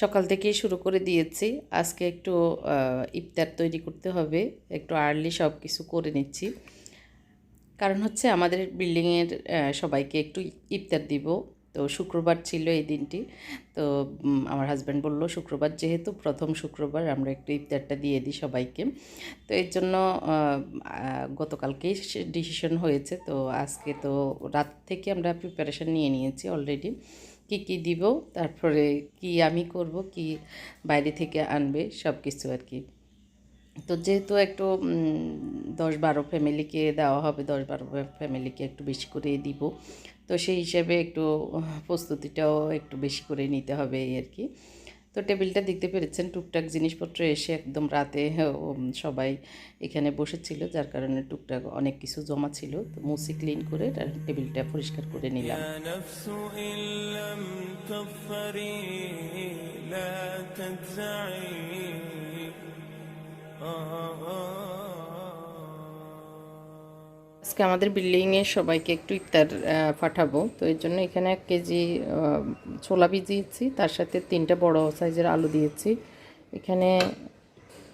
সকাল থেকেই শুরু করে দিয়েছি। আজকে একটু ইফতার তৈরি করতে হবে। একটু আর্লি সব কিছু করে নিচ্ছি। কারণ হচ্ছে আমাদের বিল্ডিংয়ের সবাইকে একটু ইফতার দিব। তো শুক্রবার ছিল এই দিনটি। তো আমার হাজব্যান্ড বলল, শুক্রবার যেহেতু প্রথম শুক্রবার, আমরা একটু ইফতারটা দিয়ে দিই সবাইকে। তো এর জন্য গতকালকেই ডিসিশন হয়েছে। তো আজকে তো রাত থেকে আমরা প্রিপারেশন নিয়ে নিয়েছি অলরেডি কি কি দিব, তারপরে কি আমি করব, কি বাইরে থেকে আনবে সব কিছু আর কি। তো যেহেতু একটু দশ বারো ফ্যামিলিকে দেওয়া হবে, দশ বারো ফ্যামিলিকে একটু বেশি করে দিব, তো সেই হিসাবে একটু প্রস্তুতিটাও একটু বেশি করে নিতে হবে আর কি। তো টেবিলটা দেখতে পেরেছেন টুকটাক জিনিসপত্র এসে একদম রাতে উম, সবাই এখানে বসেছিল যার কারণে টুকটাক অনেক কিছু জমা ছিল তো মুসি ক্লিন করে তার টেবিলটা পরিষ্কার করে নিলাম يا نفس إن لم تظفري لا تجزعي আজকে আমাদের বিল্ডিংয়ে সবাইকে একটু ইফতার পাঠাবো। তো এর জন্য এখানে এক কেজি ছোলা ভিজিয়েছি তার সাথে তিনটা বড় সাইজের আলু দিয়েছি। এখানে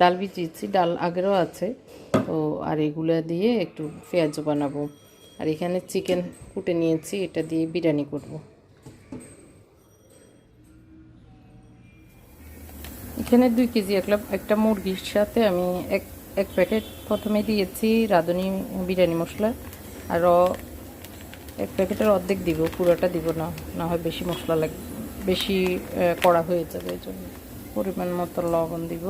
ডাল ভিজিয়েছি ডাল আগেরও আছে। তো আর এগুলো দিয়ে একটু পেঁয়াজও বানাবো। আর এখানে চিকেন কুটে নিয়েছি। এটা দিয়ে বিরিয়ানি করব। এখানে দুই কেজি একটা একটা মুরগির সাথে আমি এক এক প্যাকেট প্রথমে দিয়েছি রাঁধুনি বিরিয়ানি মশলা আরও এক প্যাকেটের অর্ধেক দিব, পুরোটা দিব না না হয় বেশি মশলা লাগবে বেশি কড়া হয়ে যাবে, এই জন্য পরিমাণ মতো লবণ দিব।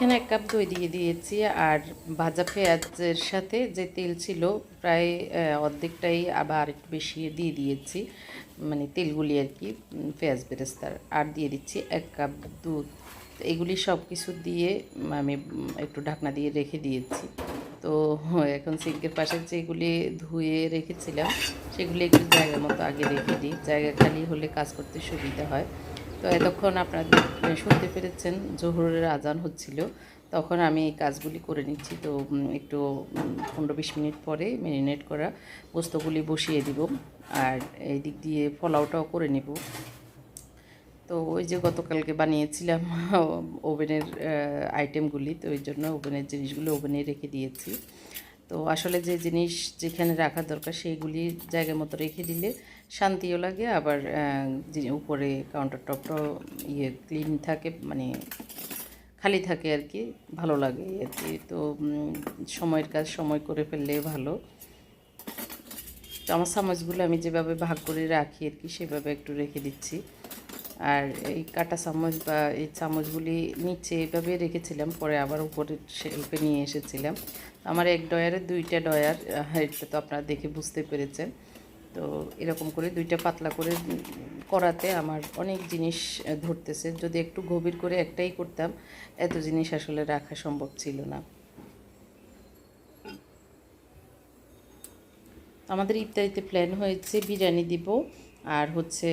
এখানে এক কাপ দই দিয়ে দিয়েছি আর ভাজা পেঁয়াজের সাথে যে তেল ছিল প্রায় অর্ধেকটাই আবার একটু বেশি দিয়ে দিয়েছি মানে তেলগুলি আর কি পেঁয়াজ বেরেস্তার। আর দিয়ে দিচ্ছি এক কাপ দুধ। এগুলি সব কিছু দিয়ে আমি একটু ঢাকনা দিয়ে রেখে দিয়েছি। তো এখন সিঙ্কের পাশে যেগুলি ধুয়ে রেখেছিলাম, সেগুলি একটু জায়গা মতো আগে রেখে দিই। জায়গা খালি হলে কাজ করতে সুবিধা হয়। তো এতক্ষণ আপনাদের শুনতে পেরেছেন, জোহরের আজান হচ্ছিল। তখন আমি এই কাজগুলি করে নিচ্ছি, তো একটু পনেরো বিশ মিনিট পরে ম্যারিনেট করা পোস্তগুলি বসিয়ে দিব আর এই দিক দিয়ে ফলাওটাও করে নেব। তো ওই যে গতকালকে বানিয়েছিলাম ওভেনের আইটেমগুলি, তো ওই জন্য ওভেনের জিনিসগুলো ওভেনে রেখে দিয়েছি। তো আসলে যে জিনিস যেখানে রাখা দরকার সেইগুলি জায়গা মতো রেখে দিলে শান্তিও লাগে, আবার উপরে কাউন্টার টপটাও ইয়ে ক্লিন থাকে মানে খালি থাকে আর কি, ভালো লাগে আর কি। তো সময়ের কাজ সময় করে ফেললে ভালো। তো আমার চামচগুলো আমি যেভাবে ভাগ করে রাখি আর কি, সেভাবে একটু রেখে দিচ্ছি। আর এই কাটা চামচ বা এই চামচগুলি নিচে এভাবে রেখেছিলাম, পরে আবার উপরে শেল্পে নিয়ে এসেছিলাম। আমার এক ডয়ারে দুইটা ডয়ার এটা তো আপনারা দেখে বুঝতে পেরেছেন। তো এরকম করে দুইটা পাতলা করে করাতে আমার অনেক জিনিস ধরতেছে। যদি একটু গভীর করে একটাই করতাম, এত জিনিস আসলে রাখা সম্ভব ছিল না। আমাদের ইত্যাদিতে প্ল্যান হয়েছে বিরিয়ানি দিব, আর হচ্ছে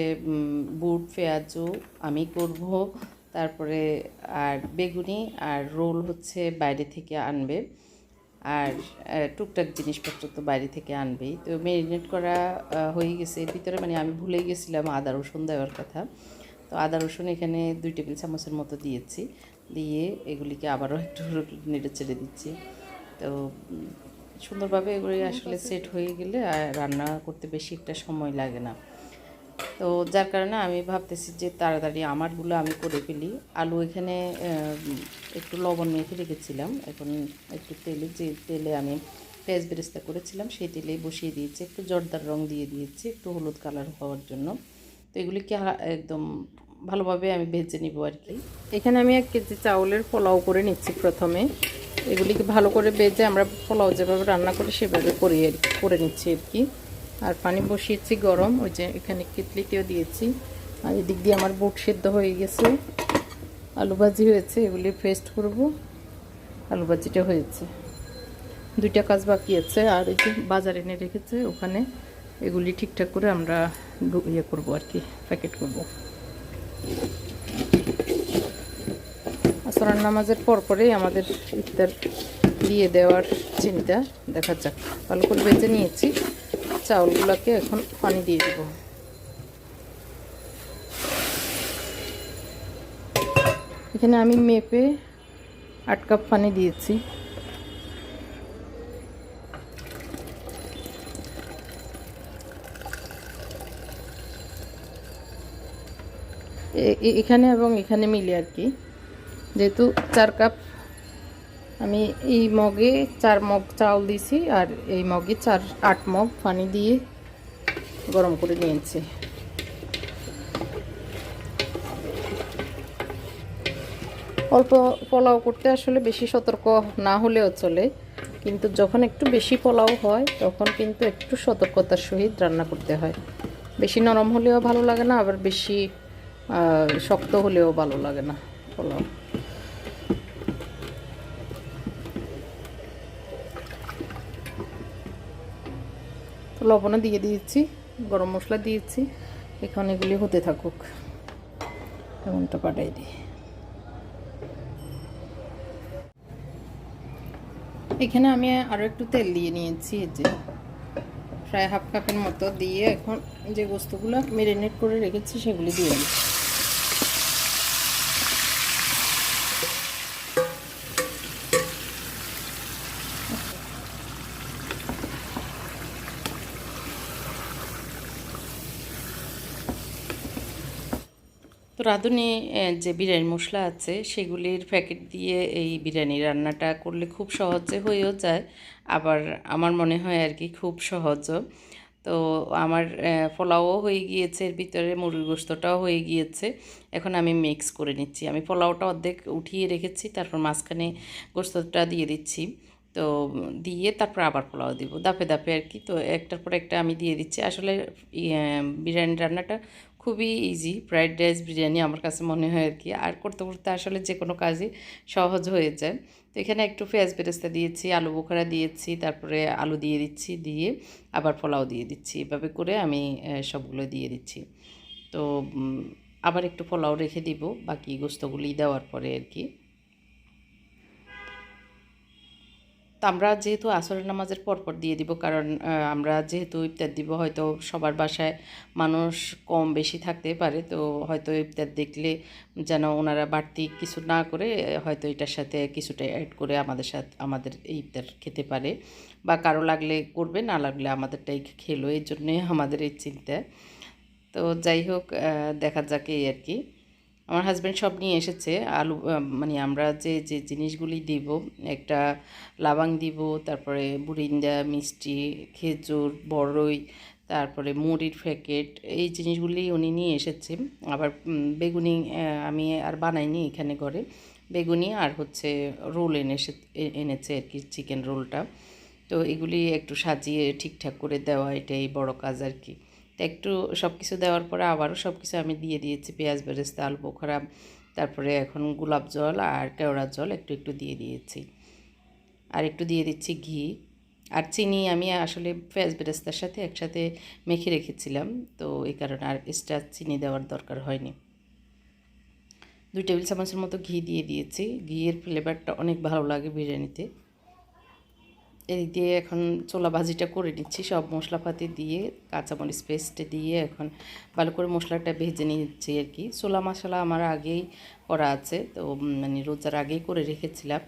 বুট পেঁয়াজু আমি করব। তারপরে আর বেগুনি আর রোল হচ্ছে বাইরে থেকে আনবে। আর টুকটাক জিনিসপত্র তো বাইরে থেকে আনবেই। তো ম্যারিনেট করা হয়ে গেছে। এর ভিতরে মানে আমি ভুলেই গেছিলাম আদা রসুন দেওয়ার কথা। তো আদা রসুন এখানে দুই টেবিল চামচের মতো দিয়েছি। দিয়ে এগুলিকে আবারও একটু নেড়ে ছেড়ে দিচ্ছি। তো সুন্দরভাবে এগুলি আসলে সেট হয়ে গেলে আর রান্না করতে বেশি একটা সময় লাগে না। তো যার কারণে আমি ভাবতেছি যে তাড়াতাড়ি আমারগুলো আমি করে ফেলি। আলু এখানে একটু লবণ মেখে রেখেছিলাম। এখন একটু তেলে, যে তেলে আমি পেঁয়াজ বেরেস্তা করেছিলাম, সেই তেলে বসিয়ে দিয়েছি। একটু জর্দার রং দিয়ে দিয়েছি, একটু হলুদ কালার হওয়ার জন্য। তো এগুলিকে একদম ভালোভাবে আমি ভেজে নিব আর কি। এখানে আমি এক কেজি চাউলের পোলাও করে নিচ্ছি প্রথমে। এগুলিকে ভালো করে বেজে আমরা পোলাও যেভাবে রান্না করি, সেভাবে করি আর করে নিচ্ছি আর কি। আর পানি বসিয়েছি গরম, ওই যে এখানে কেটলিতেও দিয়েছি। আর এদিক দিয়ে আমার বুট সেদ্ধ হয়ে গেছে। আলু ভাজি হয়েছে, এগুলি পেস্ট করব। আলু ভাজিটা হয়েছে। দুইটা কাজ বাকি আছে, আর এই যে বাজার এনে রেখেছে, ওখানে এগুলি ঠিকঠাক করে আমরা ইয়ে করব আর কি, প্যাকেট করব। আসরার নামাজের পর পরেই আমাদের ইফতার দিয়ে দেওয়ার চিন্তা। দেখা যাক ভালো করে বেঁচে নিয়েছি। চাউলগুলোকে এখন পানি দিয়ে দেব। এখানে আমি মেপে আট কাপ পানি দিয়েছি। এখানে এবং এখানে মিলে আর কি। যেহেতু চার কাপ আমি এই মগে চার মগ চাউল দিছি আর এই মগে চার, আট মগ পানি দিয়ে গরম করে নিয়েছি। অল্প পোলাও করতে আসলে বেশি সতর্ক না হলেও চলে, কিন্তু যখন একটু বেশি পোলাও হয়, তখন কিন্তু একটু সতর্কতার সহিত রান্না করতে হয়। বেশি নরম হলেও ভালো লাগে না, আবার বেশি শক্ত হলেও ভালো লাগে না পোলাও। তো লবণও দিয়ে দিয়েছি, গরম মশলা দিয়েছি। এখন এগুলি হতে থাকুক। এমনটা পাঠাই দিই। এখানে আমি আরও একটু তেল দিয়ে নিয়েছি, এই যে। প্রায় হাফ কাপের মতো দিয়ে এখন যে বস্তুগুলো মেরিনেট করে রেখেছি, সেগুলি দিয়ে দিচ্ছি। তো রাঁধুনি যে বিরিয়ানি মশলা আছে সেগুলির প্যাকেট দিয়ে এই বিরিয়ানি রান্নাটা করলে খুব সহজে হয়েও যায়। আবার আমার মনে হয় আর কি খুব সহজও। তো আমার আহ, পোলাওও হয়ে গিয়েছে এর ভিতরে মুরগির গোস্তটাও হয়ে গিয়েছে। এখন আমি মিক্স করে নিচ্ছি। আমি পোলাওটা অর্ধেক উঠিয়ে রেখেছি তারপর মাঝখানে গোস্তটা দিয়ে দিচ্ছি। তো দিয়ে তারপর আবার পোলাও দিব দাপে দাপে আর কি। তো একটার পর একটা আমি দিয়ে দিচ্ছি। আসলে বিরিয়ানি রান্নাটা খুবই ইজি ফ্রায়েড রাইস বিরিয়ানি আমার কাছে মনে হয় আর কি। আর করতে করতে আসলে যে কোনো কাজই সহজ হয়ে যায়। তো এখানে একটু পেঁয়াজ বেরেস্তা দিয়েছি, আলু বোখারা দিয়েছি, তারপরে আলু দিয়ে দিচ্ছি, দিয়ে আবার পোলাও দিয়ে দিচ্ছি। এভাবে করে আমি সবগুলো দিয়ে দিচ্ছি। তো আবার একটু পোলাও রেখে দিব, বাকি গোস্তগুলি দেওয়ার পরে আর কি। তো আমরা যেহেতু আসরের নামাজের পরপর দিয়ে দিব, কারণ আমরা যেহেতু ইফতার দিব, হয়তো সবার বাসায় মানুষ কম বেশি থাকতে পারে, তো হয়তো ইফতার দেখলে যেন ওনারা বাড়তি কিছু না করে, হয়তো এটার সাথে কিছুটা অ্যাড করে আমাদের সাথে, আমাদের ইফতার খেতে পারে। বা কারও লাগলে করবে, না লাগলে আমাদেরটাই খেলো, এই জন্যে আমাদের এই চিন্তা। তো যাই হোক দেখা যাক এই আর কি। আমার হাজব্যান্ড সব নিয়ে এসেছে, আলু মানে আমরা যে যে জিনিসগুলি দিব, একটা লাবাং দিব, তারপরে বুরিন্দা, মিষ্টি, খেজুর বড়ই তারপরে মুড়ির প্যাকেট এই জিনিসগুলি উনি নিয়ে এসেছে। আবার বেগুনি আমি আর বানাইনি এখানে ঘরে। বেগুনি আর হচ্ছে রোল এনে এসে এনেছে আর কি চিকেন রোলটা তো এগুলি একটু সাজিয়ে ঠিকঠাক করে দেওয়া, এটাই বড় কাজ আর কি। তো একটু সব কিছু দেওয়ার পরে আবারও সব কিছু আমি দিয়ে দিয়েছি, পেঁয়াজ, বেরেস্তা আলু বোখরা তারপরে এখন গোলাপ জল আর কেওড়া জল একটু একটু দিয়ে দিয়েছি। আর একটু দিয়ে দিচ্ছি ঘি। আর চিনি আমি আসলে পেঁয়াজ, বেরেস্তার সাথে একসাথে মেখে রেখেছিলাম, তো এই কারণে আর এক্সট্রা চিনি দেওয়ার দরকার হয়নি। দুই টেবিল চামচের মতো ঘি দিয়ে দিয়েছি। ঘিয়ের ফ্লেভারটা অনেক ভালো লাগে বিরিয়ানিতে। এদিক দিয়ে এখন ছোলা ভাজিটা করে নিচ্ছি। সব মশলাপাতি দিয়ে, কাঁচামরিচ পেস্ট দিয়ে এখন ভালো করে মশলাটা ভেজে নিচ্ছি আর কি। ছোলা মশলা আমার আগেই করা আছে, তো মানে রোজার আগেই করে রেখেছিলাম।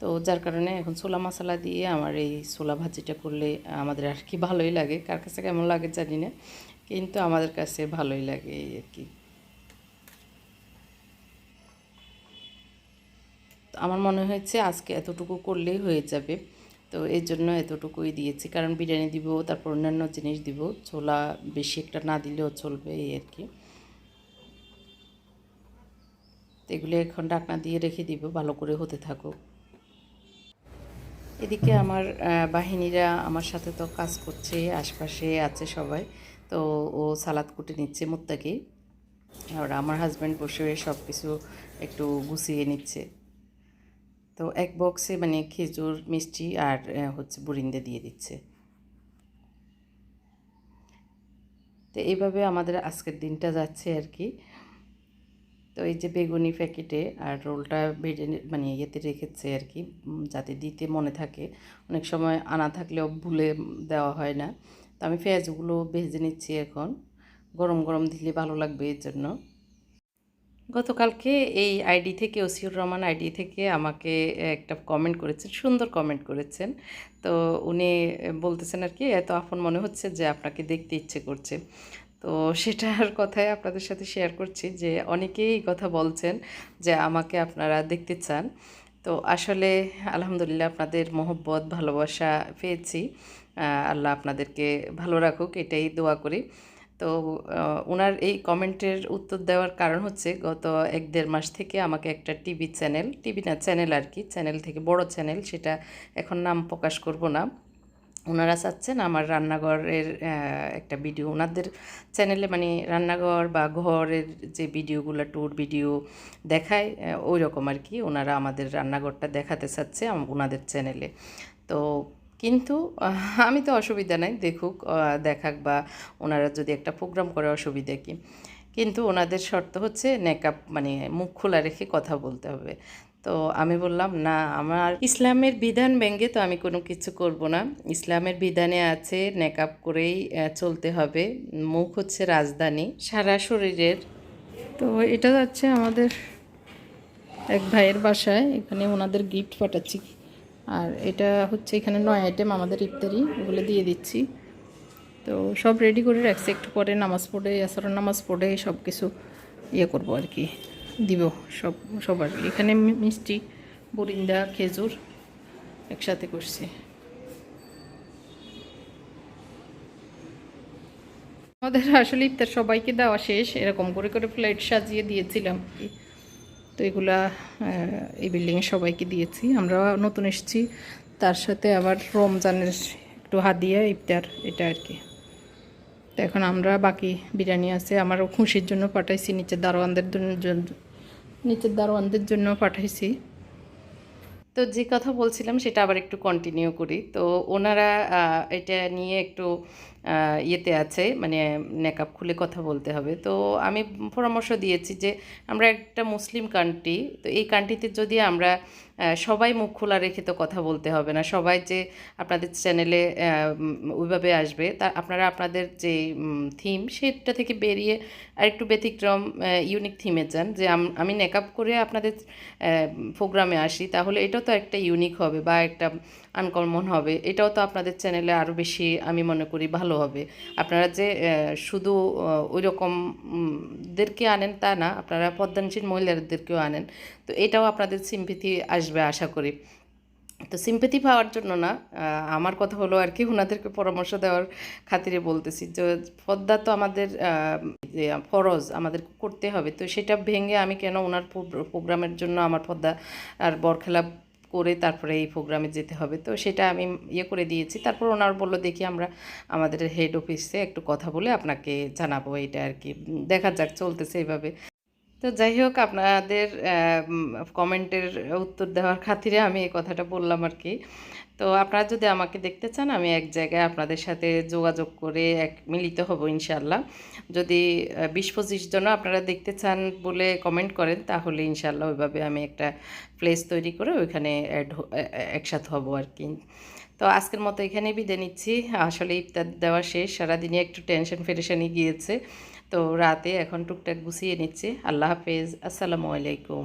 তো যার কারণে এখন ছোলা মশলা দিয়ে আমার এই ছোলা ভাজিটা করলে আমাদের আর কি ভালোই লাগে। কার কাছে কেমন লাগে জানি না, কিন্তু আমাদের কাছে ভালোই লাগে এই আর কি। আমার মনে হয়েছে আজকে এতটুকু করলেই হয়ে যাবে। তো এর জন্য এতটুকুই দিয়েছি। কারণ বিরিয়ানি দিব, তারপর অন্যান্য জিনিস দিব। ছোলা বেশি একটা না দিলেও চলবে এই আর কি। তো এগুলো এখন ডাকনা দিয়ে রেখে দিব, ভালো করে হতে থাকুক। এদিকে আমার বাহিনীরা আমার সাথে তো কাজ করছে, আশপাশে আছে সবাই। তো ও সালাদ কুটে নিচ্ছে মুত্তাকি। আর আমার হাজব্যান্ড বসে সব কিছু একটু গুছিয়ে নিচ্ছে। তো এক বক্সে মানে খেজুর, মিষ্টি আর হচ্ছে বুরিন্দে দিয়ে দিচ্ছে। তো এইভাবে আমাদের আজকের দিনটা যাচ্ছে আর কি। তো এই যে বেগুনি প্যাকেটে আর রোলটা ভেজে মানে ইয়েতে রেখেছে আর কি যাতে দিতে মনে থাকে। অনেক সময় আনা থাকলেও ভুলে দেওয়া হয় না। তো আমি পেঁয়াজগুলো ভেজে নিচ্ছি এখন। গরম গরম দিলে ভালো লাগবে এর জন্য। গতকালকে এই আইডি থেকে ওসিউর রহমান আইডি থেকে আমাকে একটা কমেন্ট করেছেন, সুন্দর কমেন্ট করেছেন। তো উনি বলতেছেন আর কি, এত আপন মনে হচ্ছে যে আপনাকে দেখতে ইচ্ছে করছে। তো সেটার কথাই আপনাদের সাথে শেয়ার করছি যে অনেকেই কথা বলছেন যে আমাকে আপনারা দেখতে চান। তো আসলে আলহামদুলিল্লাহ আপনাদের মোহব্বত, ভালোবাসা পেয়েছি। আল্লাহ আপনাদেরকে ভালো রাখুক, এটাই দোয়া করি। তো ওনার এই কমেন্টের উত্তর দেওয়ার কারণ হচ্ছে গত এক দেড় মাস থেকে আমাকে একটা টিভি চ্যানেল, টিভি না, চ্যানেল আর কি, চ্যানেল থেকে বড় চ্যানেল, সেটা এখন নাম প্রকাশ করব না। ওনারা চাচ্ছেন আমার রান্নাঘরের একটা ভিডিও ওনাদের চ্যানেলে মানে রান্নাঘর বা ঘরের যে ভিডিওগুলো, ট্যুর ভিডিও দেখায় ওই রকম আর কি ওনারা আমাদের রান্নাঘরটা দেখাতে চাচ্ছে ওনাদের চ্যানেলে। তো কিন্তু আমি তো অসুবিধা নাই, দেখুক দেখাক বা ওনারা যদি একটা প্রোগ্রাম করে অসুবিধা কি। কিন্তু ওনাদের শর্ত হচ্ছে নেকআপ মানে মুখ খোলা রেখে কথা বলতে হবে। তো আমি বললাম, না, আমার ইসলামের বিধান ব্যঙ্গে তো আমি কোনো কিছু করব না। ইসলামের বিধানে আছে নেকআপ করেই চলতে হবে। মুখ হচ্ছে রাজধানী, সারা শরীরের। তো এটা যাচ্ছে আমাদের এক ভাইয়ের বাসায়, এখানে ওনাদের গিফট পাঠাচ্ছি। আর এটা হচ্ছে এখানে নয় আইটেম আমাদের ইফতারি, ওগুলো দিয়ে দিচ্ছি। তো সব রেডি করে রাখছি, একটু পরে নামাজ পড়ে আসর নামাজ পড়ে সব কিছু ইয়ে করব আর কি, দিব সব সবার এখানে মিষ্টি, বরিন্দা, খেজুর একসাথে করছি। আমাদের আসলে ইফতার সবাইকে দেওয়া শেষ, এরকম করে করে প্লেট সাজিয়ে দিয়েছিলাম। তো এগুলা এই বিল্ডিংয়ে সবাইকে দিয়েছি। আমরা নতুন এসেছি, তার সাথে আবার রমজানের একটু হাদিয়া, ইফতার, এটা আর কি। তো এখন আমরা বাকি বিরিয়ানি আছে, আমারও খুশির জন্য পাঠাইছি, নিচের দারোয়ানদের জন্য, নিচের দারোয়ানদের জন্য পাঠাইছি। তো যে কথা বলছিলাম সেটা আবার একটু কন্টিনিউ করি। তো ওনারা এটা নিয়ে একটু ইয়েতে আছে মানে নেকআপ খুলে কথা বলতে হবে। তো আমি পরামর্শ দিয়েছি যে, আমরা একটা মুসলিম কান্ট্রি তো এই কান্ট্রিতে যদি আমরা সবাই মুখ খোলা রেখে তো কথা বলতে হবে না। সবাই যে আপনাদের চ্যানেলে ওইভাবে আসবে, তা আপনারা আপনাদের যে থিম সেটা থেকে বেরিয়ে আরেকটু ব্যতিক্রম ইউনিক থিমে যান। যে আম- নেকআপ করে আপনাদের প্রোগ্রামে আসি, তাহলে এটাও তো একটা ইউনিক হবে বা একটা আনকমন হবে। এটাও তো আপনাদের চ্যানেলে আরও বেশি আমি মনে করি ভালো হবে। আপনারা যে শুধু ওই রকম দেরকে আনেন তা না, আপনারা পদ্মানশীল মহিলাদেরকেও আনেন। তো এটাও আপনাদের সিম্পিতি আসবে, আশা করি। তো সিম্পেথি পাওয়ার জন্য না আমার কথা হলো আর কি ওনাদেরকে পরামর্শ দেওয়ার খাতিরে বলতেছি। যে পদ্মা তো আমাদের ফরজ, আমাদের করতে হবে। তো সেটা ভেঙে আমি কেন ওনার প্রোগ্রামের জন্য আমার পদ্মা আর বরখেলা করে তারপরে এই প্রোগ্রামে যেতে হবে? তো সেটা আমি ইয়ে করে দিয়েছি। তারপর ওনার বলল, দেখি আমরা আমাদের হেড অফিসে একটু কথা বলে আপনাকে জানাব এটা আর কি। দেখা যাক, চলতেছে এইভাবে। তো যাই হোক, আপনাদের কমেন্টের উত্তর দেওয়ার খাতিরে আমি এই কথাটা বললাম আর কি। তো আপনারা যদি আমাকে দেখতে চান, আমি এক জায়গায় আপনাদের সাথে যোগাযোগ করে এক, মিলিত হব ইনশাল্লাহ যদি বিশ পঁচিশ জন আপনারা দেখতে চান বলে কমেন্ট করেন, তাহলে ইনশাল্লাহ ওইভাবে আমি একটা প্লেস তৈরি করে ওইখানে একসাথে হব আর কি। তো আজকের মতো এখানেই বিদায় নিচ্ছি। আসলে ইফতার দেওয়া শেষ, সারাদিনই একটু টেনশন ফেরেশানি গিয়েছে। তো রাতে এখন টুকটাক গুছিয়ে নিচ্ছে। আল্লাহ হাফেজ। আসসালামু আলাইকুম।